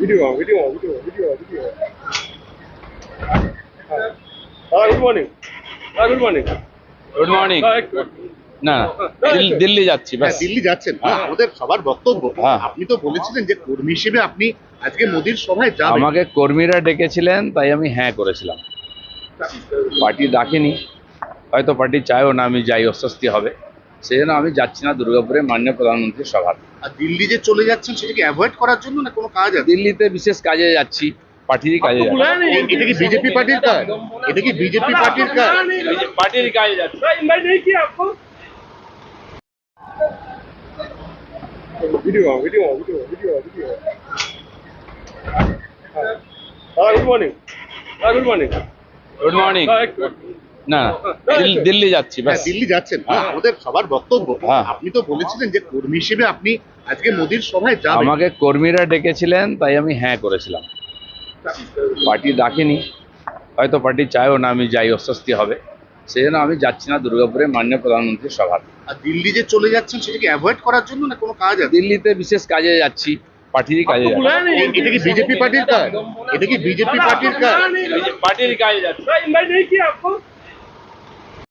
Video video video video video হ্যাঁ good morning হ্যাঁ good morning good morning না দিল্লি যাচ্ছি হ্যাঁ, দিল্লি যাচ্ছেন। না, হ্যাঁ। সবার বক্তব্য। হ্যাঁ। আপনি তো বলেছিলেন যে কর্মী হিসেবে আপনি আজকে মোদির সভায় যাবেন। আমাকে কর্মীরা ডেকেছিলেন তাই আমি হ্যাঁ করেছিলাম। পার্টি ডাকেনি। হয়তো পার্টি চায়ও না আমি যাই অস্বস্তি হবে। সেই জন্য আমি যাচ্ছি না দুর্গাপুরে মাননীয় প্রধানমন্ত্রীর সভাতে আর দিল্লি যে চলে যাচ্ছেন সেটাকে অ্যাভয়েড করার জন্য না কোনো কাজ আছে? দিল্লিতে বিশেষ কাজে যাচ্ছি পার্টিরই কাজে এটা কি বিজেপি পার্টির কাজ? এটা কি বিজেপি পার্টির কাজ? পার্টির কাজে যাচ্ছি good morning good morning good morning না দিল- দিল্লি যাচ্ছি হ্যাঁ, ব্যাস দিল্লি যাচ্ছেন। হ্যাঁ। আমাদের সবার বক্তব্য। হ্যাঁ। আপনি তো বলেছিলেন যে কর্মী হিসেবে আপনি আজকে মোদির সভায় যাবেন। আমাকে কর্মীরা ডেকেছিলেন তাই আমি হ্যাঁ করেছিলাম। পার্টি ডাকেনি। হয়তো পার্টি চায়ও না আমি যাই অস্বস্তি হবে। সেই জন্য আমি যাচ্ছি না দুর্গাপুরে মাননীয় প্রধানমন্ত্রীর সভা আর দিল্লি যে চলে যাচ্ছেন সেটাকে অ্যাভয়েড করার জন্য না কোনো কাজ আছে? দিল্লিতে বিশেষ কাজে যাচ্ছি পার্টিরই কাজে যাচ্ছি। এটা কি বিজেপি পার্টির কাজ? এটা কি বিজেপি পার্টির কাজ? পার্টিরই কাজে যাচ্ছি।